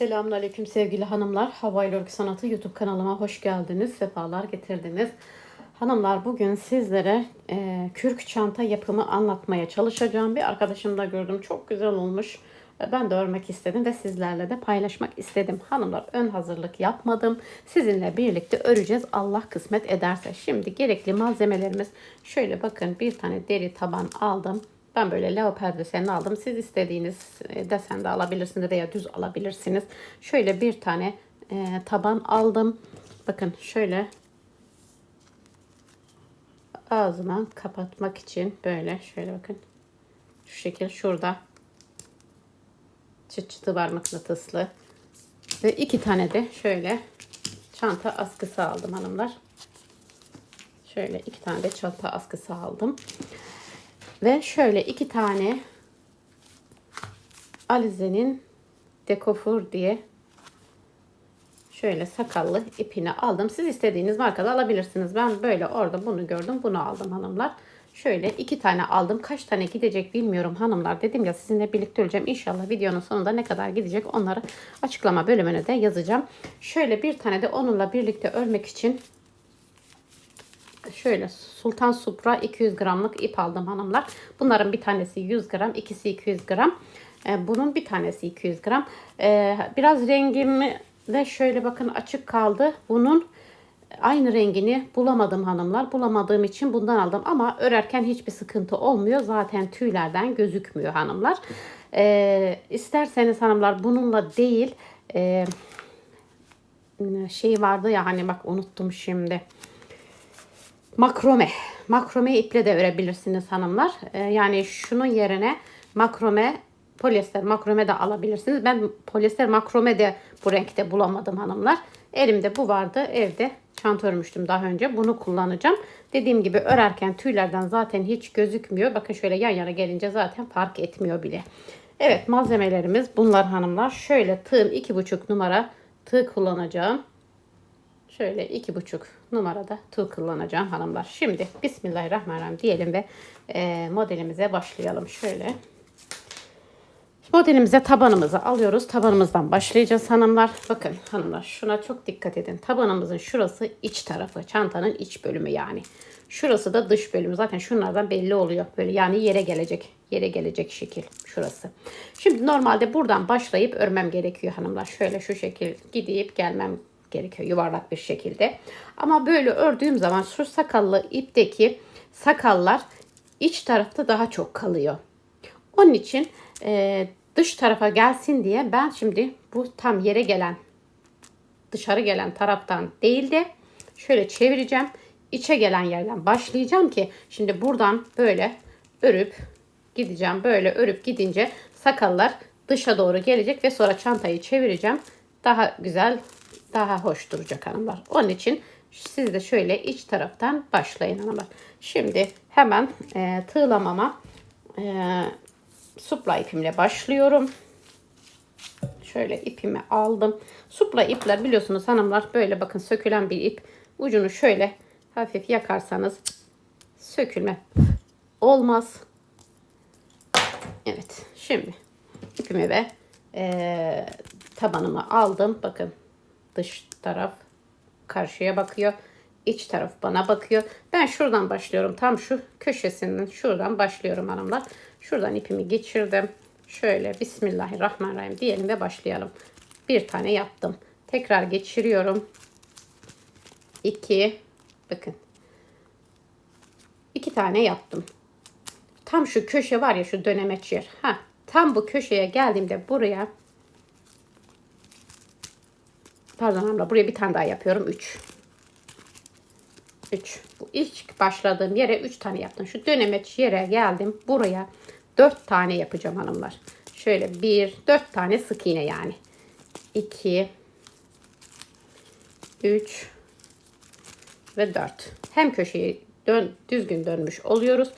Selamünaleyküm sevgili hanımlar. Havayla Örgü Sanatı YouTube kanalıma hoş geldiniz. Sefalar getirdiniz. Hanımlar bugün sizlere e, kürk çanta yapımı anlatmaya çalışacağım. Bir arkadaşım da gördüm. Çok güzel olmuş. E, Ben de örmek istedim ve sizlerle de paylaşmak istedim. Hanımlar ön hazırlık yapmadım. Sizinle birlikte öreceğiz Allah kısmet ederse. Şimdi gerekli malzemelerimiz şöyle bakın bir tane deri taban aldım. Ben böyle leopar deseni aldım. Siz istediğiniz e, desende alabilirsiniz veya düz alabilirsiniz. Şöyle bir tane e, taban aldım. Bakın şöyle ağzına kapatmak için böyle şöyle bakın. Şu şekil şurada çıt çıtı var mıknatıslı. Ve iki tane de şöyle çanta askısı aldım hanımlar. Şöyle iki tane de çanta askısı aldım. Ve şöyle iki tane Alize'nin Dekofur diye şöyle sakallı ipini aldım. Siz istediğiniz markada alabilirsiniz. Ben böyle orada bunu gördüm. Bunu aldım hanımlar. Şöyle iki tane aldım. Kaç tane gidecek bilmiyorum hanımlar. Dedim ya sizinle birlikte öleceğim. İnşallah videonun sonunda ne kadar gidecek onları açıklama bölümüne de yazacağım. Şöyle bir tane de onunla birlikte örmek için şöyle Sultan Supra 200 gramlık ip aldım hanımlar. Bunların bir tanesi 100 gram, ikisi 200 gram. Ee, bunun bir tanesi 200 gram. Ee, biraz rengimi de şöyle bakın açık kaldı. Bunun aynı rengini bulamadım hanımlar. Bulamadığım için bundan aldım. Ama örerken hiçbir sıkıntı olmuyor. Zaten tüylerden gözükmüyor hanımlar. Ee, isterseniz hanımlar bununla değil e, şey vardı ya hani bak unuttum şimdi makrome. Makrome iple de örebilirsiniz hanımlar. Ee, yani şunun yerine makrome polyester makrome de alabilirsiniz. Ben polyester makrome de bu renkte bulamadım hanımlar. Elimde bu vardı. Evde çanta örmüştüm daha önce. Bunu kullanacağım. Dediğim gibi örerken tüylerden zaten hiç gözükmüyor. Bakın şöyle yan yana gelince zaten fark etmiyor bile. Evet malzemelerimiz bunlar hanımlar. Şöyle tığım 2,5 numara tığ kullanacağım. Şöyle iki buçuk numarada tığ kullanacağım hanımlar. Şimdi Bismillahirrahmanirrahim diyelim ve e, modelimize başlayalım. Şöyle modelimize tabanımızı alıyoruz. Tabanımızdan başlayacağız hanımlar. Bakın hanımlar şuna çok dikkat edin. Tabanımızın şurası iç tarafı. Çantanın iç bölümü yani. Şurası da dış bölümü. Zaten şunlardan belli oluyor. Böyle yani yere gelecek. Yere gelecek şekil şurası. Şimdi normalde buradan başlayıp örmem gerekiyor hanımlar. Şöyle şu şekil gidip gelmem gerekiyor yuvarlak bir şekilde. Ama böyle ördüğüm zaman şu sakallı ipteki sakallar iç tarafta daha çok kalıyor. Onun için e, dış tarafa gelsin diye ben şimdi bu tam yere gelen dışarı gelen taraftan değil de şöyle çevireceğim. İçe gelen yerden başlayacağım ki şimdi buradan böyle örüp gideceğim. Böyle örüp gidince sakallar dışa doğru gelecek ve sonra çantayı çevireceğim. Daha güzel daha hoş duracak hanımlar. Onun için siz de şöyle iç taraftan başlayın hanımlar. Şimdi hemen e, tığlamama e, supla ipimle başlıyorum. Şöyle ipimi aldım. Supla ipler biliyorsunuz hanımlar böyle bakın sökülen bir ip. Ucunu şöyle hafif yakarsanız sökülme olmaz. Evet şimdi ipimi ve e, tabanımı aldım. Bakın dış taraf karşıya bakıyor. İç taraf bana bakıyor. Ben şuradan başlıyorum. Tam şu köşesinden şuradan başlıyorum hanımlar. Şuradan ipimi geçirdim. Şöyle Bismillahirrahmanirrahim diyelim ve başlayalım. Bir tane yaptım. Tekrar geçiriyorum. İki. Bakın. İki tane yaptım. Tam şu köşe var ya şu dönemeç yer. Ha, tam bu köşeye geldiğimde buraya Pardon abla buraya bir tane daha yapıyorum. 3. 3. Bu ilk başladığım yere 3 tane yaptım. Şu dönemeç yere geldim. Buraya 4 tane yapacağım hanımlar. Şöyle 1, 4 tane sık iğne yani. 2 3 ve 4. Hem köşeyi dön, düzgün dönmüş oluyoruz.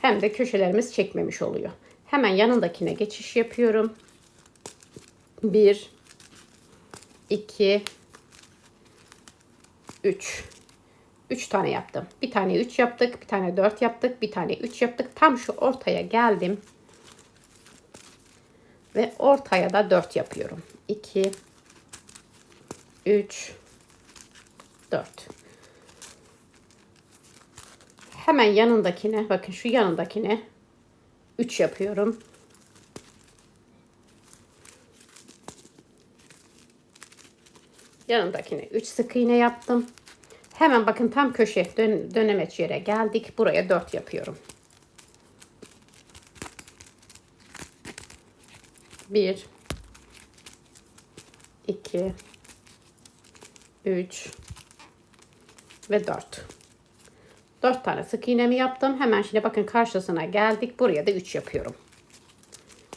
Hem de köşelerimiz çekmemiş oluyor. Hemen yanındakine geçiş yapıyorum. 1 2 3 3 tane yaptım. Bir tane 3 yaptık, bir tane 4 yaptık, bir tane 3 yaptık. Tam şu ortaya geldim. Ve ortaya da 4 yapıyorum. 2 3 4 Hemen yanındakine bakın şu yanındakine 3 yapıyorum. Yanındakine 3 sık iğne yaptım. Hemen bakın tam köşe dön dönemeç yere geldik. Buraya 4 yapıyorum. 1 2 3 ve 4. 4 tane sık iğnemi yaptım. Hemen şimdi bakın karşısına geldik. Buraya da 3 yapıyorum.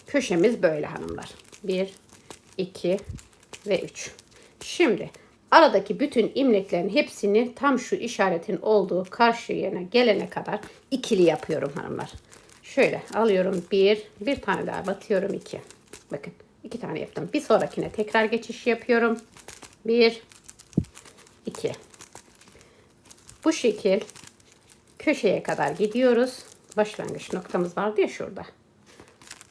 Köşemiz böyle hanımlar. 1 2 ve 3. Şimdi aradaki bütün imleklerin hepsini tam şu işaretin olduğu karşı yerine gelene kadar ikili yapıyorum hanımlar. Şöyle alıyorum bir, bir tane daha batıyorum iki. Bakın iki tane yaptım. Bir sonrakine tekrar geçiş yapıyorum. Bir, iki. Bu şekil köşeye kadar gidiyoruz. Başlangıç noktamız vardı ya şurada.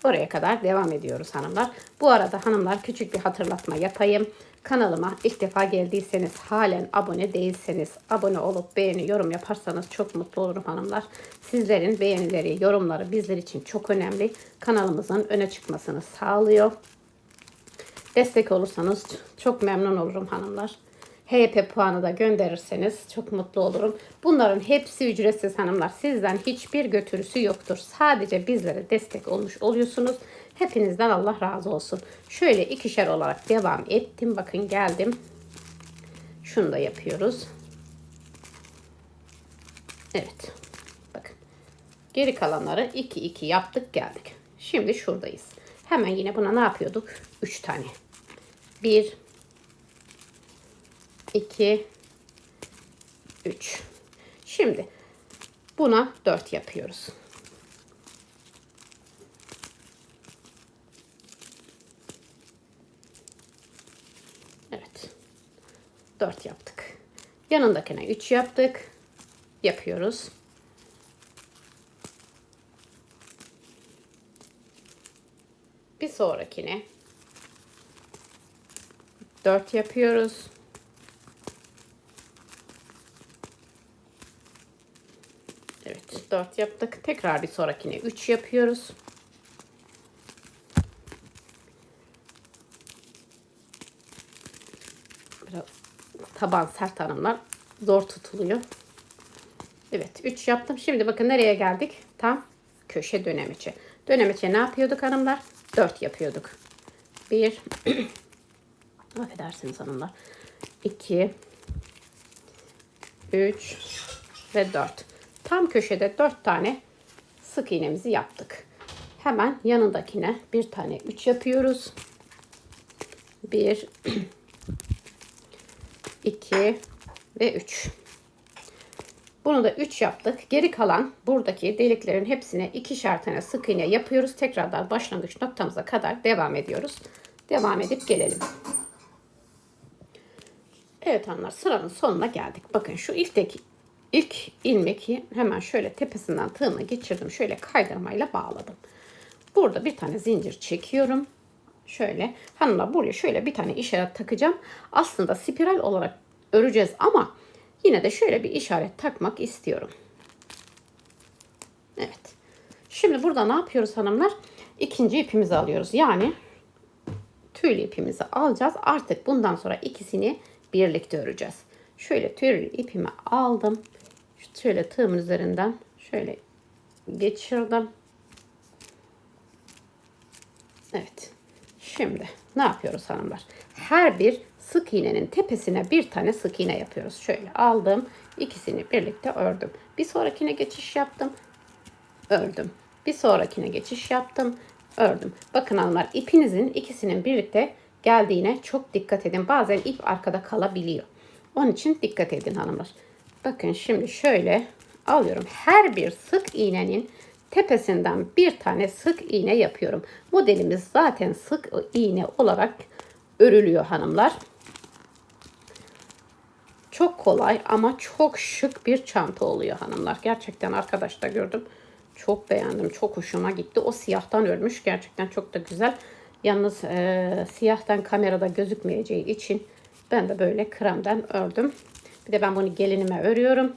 Oraya kadar devam ediyoruz hanımlar. Bu arada hanımlar küçük bir hatırlatma yapayım. Kanalıma ilk defa geldiyseniz halen abone değilseniz abone olup beğeni yorum yaparsanız çok mutlu olurum hanımlar. Sizlerin beğenileri, yorumları bizler için çok önemli. Kanalımızın öne çıkmasını sağlıyor. Destek olursanız çok memnun olurum hanımlar. HP puanı da gönderirseniz çok mutlu olurum. Bunların hepsi ücretsiz hanımlar. Sizden hiçbir götürüsü yoktur. Sadece bizlere destek olmuş oluyorsunuz. Hepinizden Allah razı olsun. Şöyle ikişer olarak devam ettim. Bakın geldim. Şunu da yapıyoruz. Evet. Bakın. Geri kalanları 2 2 yaptık geldik. Şimdi şuradayız. Hemen yine buna ne yapıyorduk? 3 tane. 1 2 3 Şimdi buna 4 yapıyoruz. Evet. 4 yaptık. Yanındakine 3 yaptık. Yapıyoruz. Bir sonrakine 4 yapıyoruz. Evet 4 yaptık. Tekrar bir sonrakine 3 yapıyoruz. Biraz taban sert hanımlar zor tutuluyor. Evet 3 yaptım. Şimdi bakın nereye geldik? Tam köşe dönemeçe. Dönemeçe ne yapıyorduk hanımlar? 4 yapıyorduk. 1 Affedersiniz hanımlar. 2 3 ve 4. Tam köşede 4 tane sık iğnemizi yaptık. Hemen yanındakine bir tane 3 yapıyoruz. 1 2 ve 3. Bunu da 3 yaptık. Geri kalan buradaki deliklerin hepsine ikişer tane sık iğne yapıyoruz. Tekrardan başlangıç noktamıza kadar devam ediyoruz. Devam edip gelelim. Evet hanımlar sıranın sonuna geldik. Bakın şu ilkteki ilk ilmeği hemen şöyle tepesinden tığımla geçirdim. Şöyle kaydırmayla bağladım. Burada bir tane zincir çekiyorum. Şöyle hanımlar buraya şöyle bir tane işaret takacağım. Aslında spiral olarak öreceğiz ama yine de şöyle bir işaret takmak istiyorum. Evet. Şimdi burada ne yapıyoruz hanımlar? İkinci ipimizi alıyoruz. Yani tüylü ipimizi alacağız. Artık bundan sonra ikisini birlikte öreceğiz. Şöyle tüylü ipimi aldım. Şöyle tığımın üzerinden şöyle geçirdim. Evet. Şimdi ne yapıyoruz hanımlar? Her bir sık iğnenin tepesine bir tane sık iğne yapıyoruz. Şöyle aldım. ikisini birlikte ördüm. Bir sonrakine geçiş yaptım. Ördüm. Bir sonrakine geçiş yaptım. Ördüm. Bakın hanımlar ipinizin ikisinin birlikte geldiğine çok dikkat edin. Bazen ip arkada kalabiliyor. Onun için dikkat edin hanımlar. Bakın şimdi şöyle alıyorum. Her bir sık iğnenin tepesinden bir tane sık iğne yapıyorum. Modelimiz zaten sık iğne olarak örülüyor hanımlar. Çok kolay ama çok şık bir çanta oluyor hanımlar. Gerçekten arkadaşlar gördüm. Çok beğendim. Çok hoşuma gitti. O siyahtan örmüş. Gerçekten çok da güzel. Yalnız e, siyahtan kamerada gözükmeyeceği için ben de böyle kremden ördüm. Bir de ben bunu gelinime örüyorum.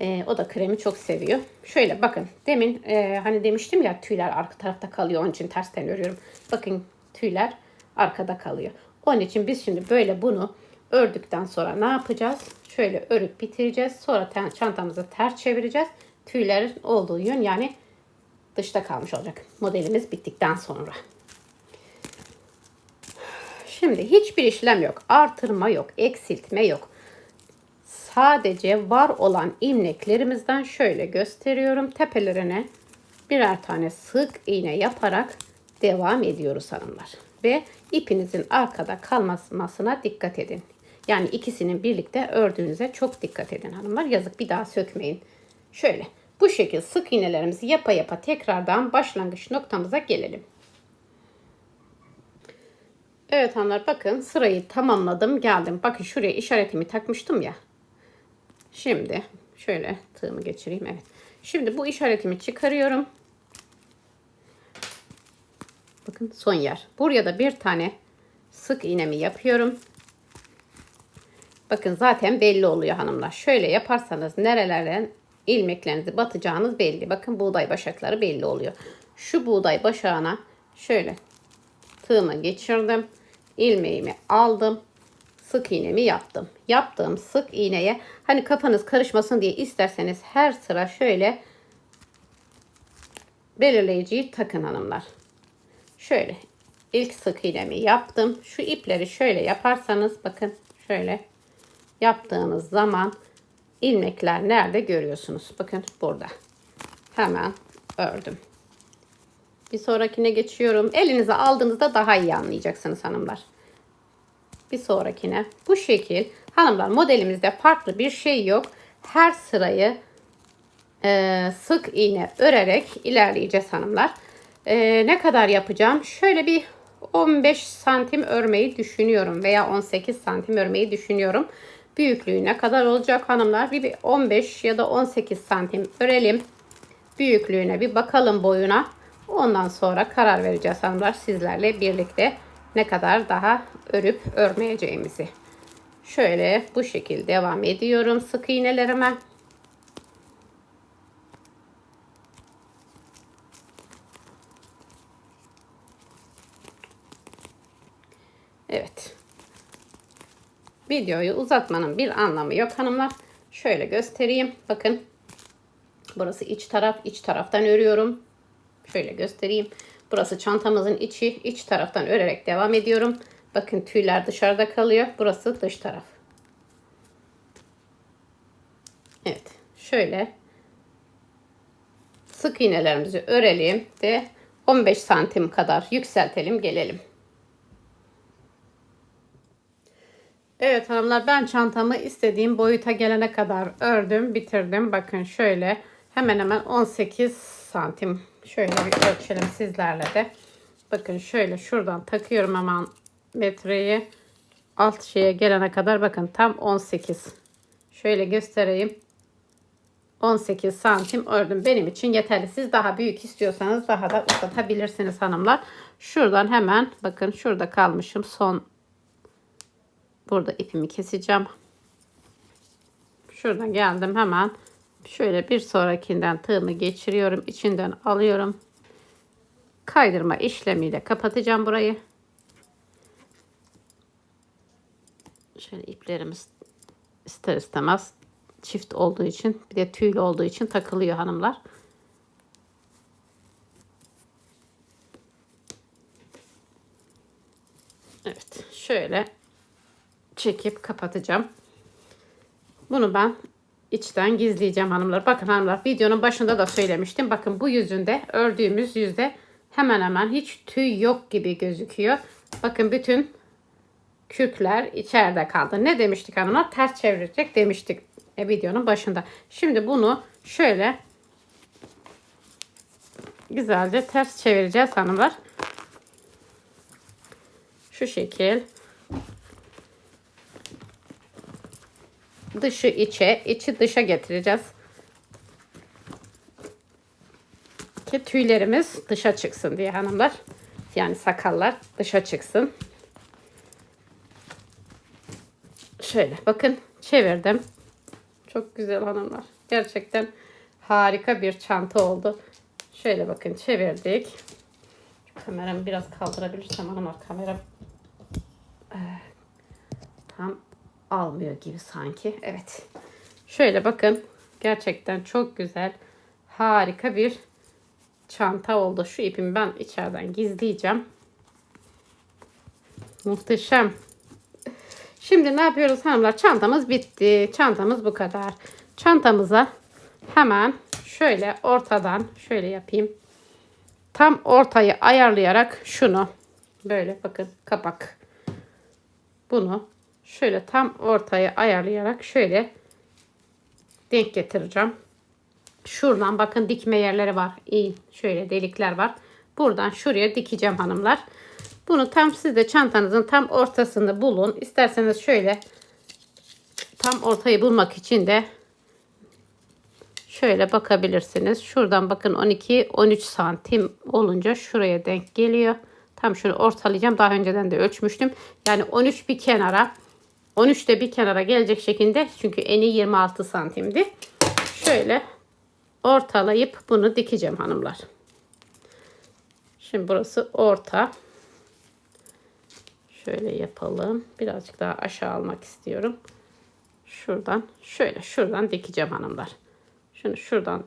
E, o da kremi çok seviyor. Şöyle bakın demin e, hani demiştim ya tüyler arka tarafta kalıyor. Onun için tersten örüyorum. Bakın tüyler arkada kalıyor. Onun için biz şimdi böyle bunu ördükten sonra ne yapacağız? Şöyle örüp bitireceğiz. Sonra te- çantamızı ters çevireceğiz. Tüylerin olduğu yön yani dışta kalmış olacak. Modelimiz bittikten sonra. Şimdi hiçbir işlem yok. Artırma yok. Eksiltme yok. Sadece var olan ilmeklerimizden şöyle gösteriyorum. Tepelerine birer tane sık iğne yaparak devam ediyoruz hanımlar. Ve ipinizin arkada kalmasına dikkat edin. Yani ikisinin birlikte ördüğünüze çok dikkat edin hanımlar. Yazık bir daha sökmeyin. Şöyle bu şekilde sık iğnelerimizi yapa yapa tekrardan başlangıç noktamıza gelelim. Evet hanımlar bakın sırayı tamamladım geldim. Bakın şuraya işaretimi takmıştım ya. Şimdi şöyle tığımı geçireyim. Evet. Şimdi bu işaretimi çıkarıyorum. Bakın son yer. Buraya da bir tane sık iğnemi yapıyorum. Bakın zaten belli oluyor hanımlar. Şöyle yaparsanız nerelerden ilmeklerinizi batacağınız belli. Bakın buğday başakları belli oluyor. Şu buğday başağına şöyle tığımı geçirdim. ilmeğimi aldım. Sık iğnemi yaptım. Yaptığım sık iğneye hani kafanız karışmasın diye isterseniz her sıra şöyle belirleyiciyi takın hanımlar. Şöyle ilk sık iğnemi yaptım. Şu ipleri şöyle yaparsanız bakın şöyle yaptığınız zaman ilmekler nerede görüyorsunuz? Bakın burada. Hemen ördüm. Bir sonrakine geçiyorum. Elinize aldığınızda daha iyi anlayacaksınız hanımlar. Bir sonrakine. Bu şekil. Hanımlar modelimizde farklı bir şey yok. Her sırayı e, sık iğne örerek ilerleyeceğiz hanımlar. E, ne kadar yapacağım? Şöyle bir 15 santim örmeyi düşünüyorum veya 18 santim örmeyi düşünüyorum. Büyüklüğü ne kadar olacak hanımlar? Bir 15 ya da 18 santim örelim. Büyüklüğüne bir bakalım boyuna. Ondan sonra karar vereceğiz hanımlar sizlerle birlikte ne kadar daha örüp örmeyeceğimizi. Şöyle bu şekilde devam ediyorum sık iğnelerime. Evet. Videoyu uzatmanın bir anlamı yok hanımlar. Şöyle göstereyim. Bakın. Burası iç taraf. iç taraftan örüyorum. Şöyle göstereyim. Burası çantamızın içi. iç taraftan örerek devam ediyorum. Bakın tüyler dışarıda kalıyor. Burası dış taraf. Evet. Şöyle sık iğnelerimizi örelim ve 15 santim kadar yükseltelim gelelim. Evet hanımlar ben çantamı istediğim boyuta gelene kadar ördüm bitirdim. Bakın şöyle hemen hemen 18 santim şöyle bir ölçelim sizlerle de. Bakın şöyle şuradan takıyorum hemen metreyi alt şeye gelene kadar bakın tam 18. Şöyle göstereyim. 18 santim ördüm. Benim için yeterli. Siz daha büyük istiyorsanız daha da uzatabilirsiniz hanımlar. Şuradan hemen bakın şurada kalmışım. Son burada ipimi keseceğim. Şuradan geldim hemen. Şöyle bir sonrakinden tığımı geçiriyorum. içinden alıyorum. Kaydırma işlemiyle kapatacağım burayı. Şöyle iplerimiz ister istemez çift olduğu için bir de tüylü olduğu için takılıyor hanımlar. Evet şöyle çekip kapatacağım. Bunu ben içten gizleyeceğim hanımlar. Bakın hanımlar videonun başında da söylemiştim. Bakın bu yüzünde ördüğümüz yüzde hemen hemen hiç tüy yok gibi gözüküyor. Bakın bütün kürkler içeride kaldı. Ne demiştik hanımlar? Ters çevirecek demiştik e, videonun başında. Şimdi bunu şöyle güzelce ters çevireceğiz hanımlar. Şu şekil. Dışı içe, içi dışa getireceğiz. Ki tüylerimiz dışa çıksın diye hanımlar. Yani sakallar dışa çıksın. Şöyle bakın çevirdim. Çok güzel hanımlar. Gerçekten harika bir çanta oldu. Şöyle bakın çevirdik. Kameramı biraz kaldırabilirsem hanımlar kamera eh, tam almıyor gibi sanki. Evet. Şöyle bakın. Gerçekten çok güzel. Harika bir çanta oldu. Şu ipimi ben içeriden gizleyeceğim. Muhteşem. Şimdi ne yapıyoruz hanımlar? Çantamız bitti. Çantamız bu kadar. Çantamıza hemen şöyle ortadan şöyle yapayım. Tam ortayı ayarlayarak şunu böyle bakın kapak. Bunu şöyle tam ortaya ayarlayarak şöyle denk getireceğim. Şuradan bakın dikme yerleri var. İyi şöyle delikler var. Buradan şuraya dikeceğim hanımlar. Bunu tam siz de çantanızın tam ortasını bulun. İsterseniz şöyle tam ortayı bulmak için de şöyle bakabilirsiniz. Şuradan bakın 12-13 santim olunca şuraya denk geliyor. Tam şunu ortalayacağım. Daha önceden de ölçmüştüm. Yani 13 bir kenara 13 de bir kenara gelecek şekilde çünkü eni 26 santimdi. Şöyle ortalayıp bunu dikeceğim hanımlar. Şimdi burası orta. Şöyle yapalım. Birazcık daha aşağı almak istiyorum. Şuradan şöyle şuradan dikeceğim hanımlar. Şunu şuradan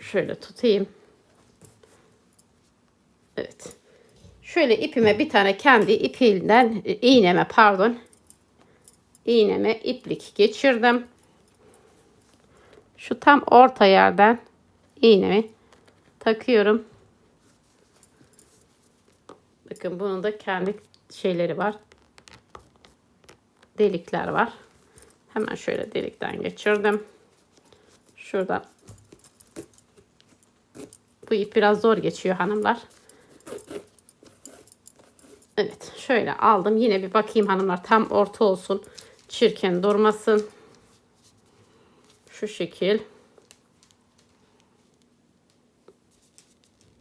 şöyle tutayım. Evet. Şöyle ipime bir tane kendi ipinden iğneme pardon iğneme iplik geçirdim. Şu tam orta yerden iğnemi takıyorum. Bakın bunun da kendi şeyleri var. Delikler var. Hemen şöyle delikten geçirdim. Şuradan. Bu ip biraz zor geçiyor hanımlar. Evet şöyle aldım. Yine bir bakayım hanımlar tam orta olsun. Çirkin durmasın. Şu şekil.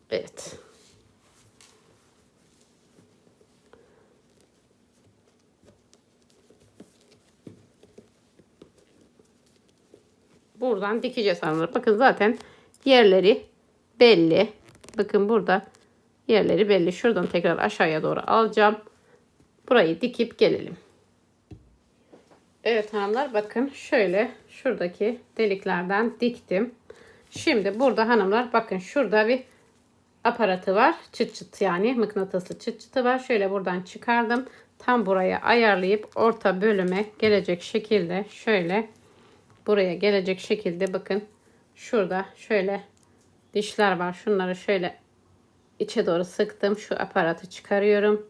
Evet. Buradan dikeceğiz hanımlar. Bakın zaten yerleri belli. Bakın burada yerleri belli. Şuradan tekrar aşağıya doğru alacağım. Burayı dikip gelelim. Evet hanımlar bakın şöyle şuradaki deliklerden diktim. Şimdi burada hanımlar bakın şurada bir aparatı var. Çıt çıt yani mıknatıslı çıt çıtı var. Şöyle buradan çıkardım. Tam buraya ayarlayıp orta bölüme gelecek şekilde şöyle buraya gelecek şekilde bakın şurada şöyle dişler var. Şunları şöyle içe doğru sıktım. Şu aparatı çıkarıyorum.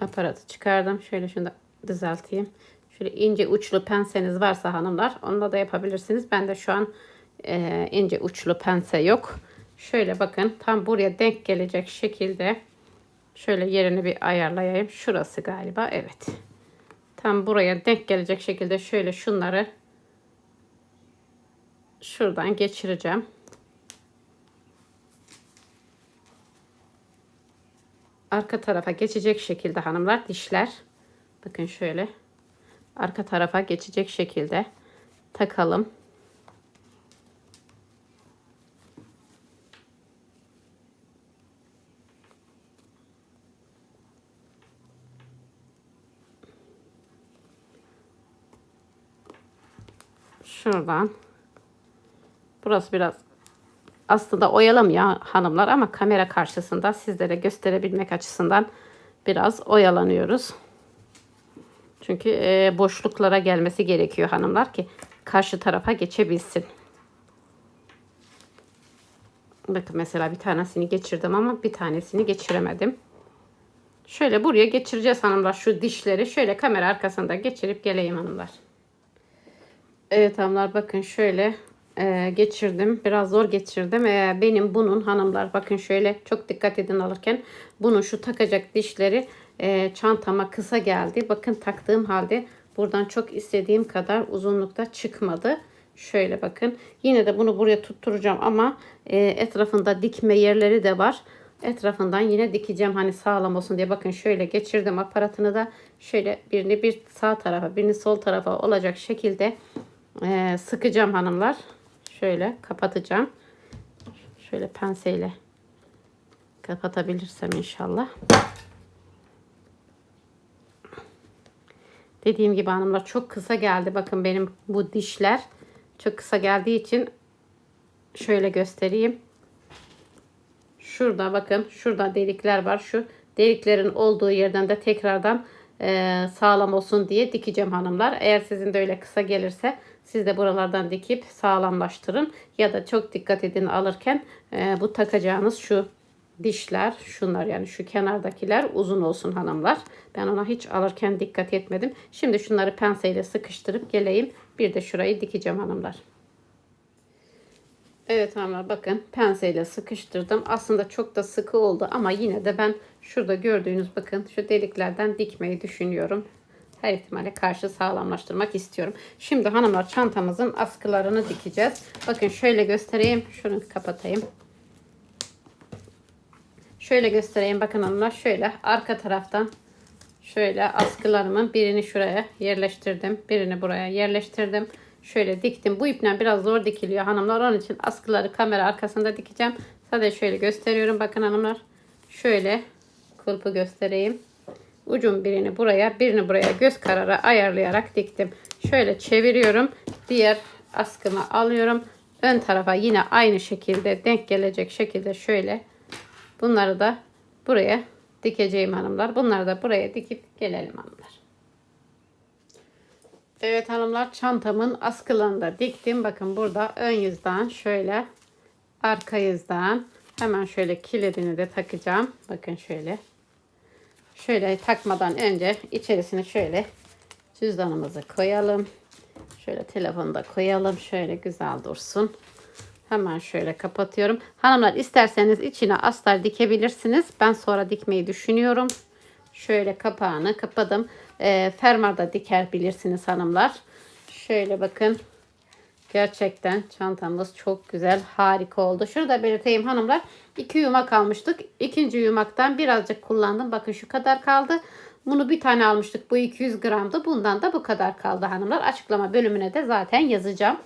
Aparatı çıkardım. Şöyle şunu da düzelteyim. Şöyle ince uçlu penseniz varsa hanımlar onunla da yapabilirsiniz. Ben de şu an e, ince uçlu pense yok. Şöyle bakın tam buraya denk gelecek şekilde şöyle yerini bir ayarlayayım. Şurası galiba evet. Tam buraya denk gelecek şekilde şöyle şunları şuradan geçireceğim. Arka tarafa geçecek şekilde hanımlar dişler. Bakın şöyle arka tarafa geçecek şekilde takalım. Şuradan. Burası biraz aslında oyalım ya hanımlar ama kamera karşısında sizlere gösterebilmek açısından biraz oyalanıyoruz. Çünkü e, boşluklara gelmesi gerekiyor hanımlar ki karşı tarafa geçebilsin. Bakın mesela bir tanesini geçirdim ama bir tanesini geçiremedim. Şöyle buraya geçireceğiz hanımlar şu dişleri. Şöyle kamera arkasında geçirip geleyim hanımlar. Evet hanımlar bakın şöyle e, geçirdim. Biraz zor geçirdim. E, benim bunun hanımlar bakın şöyle çok dikkat edin alırken bunun şu takacak dişleri e, çantama kısa geldi. Bakın taktığım halde buradan çok istediğim kadar uzunlukta çıkmadı. Şöyle bakın. Yine de bunu buraya tutturacağım ama e, etrafında dikme yerleri de var. etrafından yine dikeceğim hani sağlam olsun diye. Bakın şöyle geçirdim aparatını da şöyle birini bir sağ tarafa birini sol tarafa olacak şekilde eee, sıkacağım hanımlar. Şöyle kapatacağım. Şöyle penseyle kapatabilirsem inşallah. Dediğim gibi hanımlar çok kısa geldi. Bakın benim bu dişler çok kısa geldiği için şöyle göstereyim. Şurada bakın şurada delikler var. Şu deliklerin olduğu yerden de tekrardan e, sağlam olsun diye dikeceğim hanımlar. Eğer sizin de öyle kısa gelirse siz de buralardan dikip sağlamlaştırın. Ya da çok dikkat edin alırken e, bu takacağınız şu dişler şunlar yani şu kenardakiler uzun olsun hanımlar. Ben ona hiç alırken dikkat etmedim. Şimdi şunları penseyle sıkıştırıp geleyim. Bir de şurayı dikeceğim hanımlar. Evet hanımlar bakın penseyle sıkıştırdım. Aslında çok da sıkı oldu ama yine de ben şurada gördüğünüz bakın şu deliklerden dikmeyi düşünüyorum. Her ihtimale karşı sağlamlaştırmak istiyorum. Şimdi hanımlar çantamızın askılarını dikeceğiz. Bakın şöyle göstereyim. Şunu kapatayım. Şöyle göstereyim bakın hanımlar. Şöyle arka taraftan şöyle askılarımın birini şuraya yerleştirdim. Birini buraya yerleştirdim. Şöyle diktim. Bu iple biraz zor dikiliyor hanımlar. Onun için askıları kamera arkasında dikeceğim. Sadece şöyle gösteriyorum. Bakın hanımlar. Şöyle kulpu göstereyim. Ucun birini buraya, birini buraya göz kararı ayarlayarak diktim. Şöyle çeviriyorum. Diğer askımı alıyorum. Ön tarafa yine aynı şekilde denk gelecek şekilde şöyle bunları da buraya dikeceğim hanımlar. Bunları da buraya dikip gelelim hanımlar. Evet hanımlar çantamın askılarını da diktim. Bakın burada ön yüzden şöyle arka yüzden hemen şöyle kilidini de takacağım. Bakın şöyle. Şöyle takmadan önce içerisine şöyle cüzdanımızı koyalım. Şöyle telefonu da koyalım. Şöyle güzel dursun. Hemen şöyle kapatıyorum. Hanımlar isterseniz içine astar dikebilirsiniz. Ben sonra dikmeyi düşünüyorum. Şöyle kapağını kapadım. E, fermuarda diker bilirsiniz hanımlar. Şöyle bakın. Gerçekten çantamız çok güzel, harika oldu. Şurada belirteyim hanımlar. İki yumak almıştık. İkinci yumaktan birazcık kullandım. Bakın şu kadar kaldı. Bunu bir tane almıştık. Bu 200 gramdı. Bundan da bu kadar kaldı hanımlar. Açıklama bölümüne de zaten yazacağım.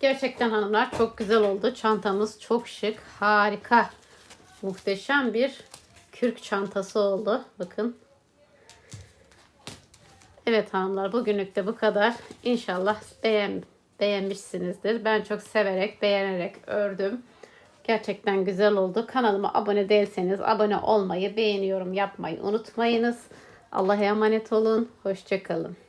Gerçekten hanımlar çok güzel oldu. Çantamız çok şık, harika. Muhteşem bir kürk çantası oldu. Bakın. Evet hanımlar bugünlük de bu kadar. İnşallah beğen, beğenmişsinizdir. Ben çok severek, beğenerek ördüm. Gerçekten güzel oldu. Kanalıma abone değilseniz abone olmayı, beğeniyorum yapmayı unutmayınız. Allah'a emanet olun. Hoşçakalın.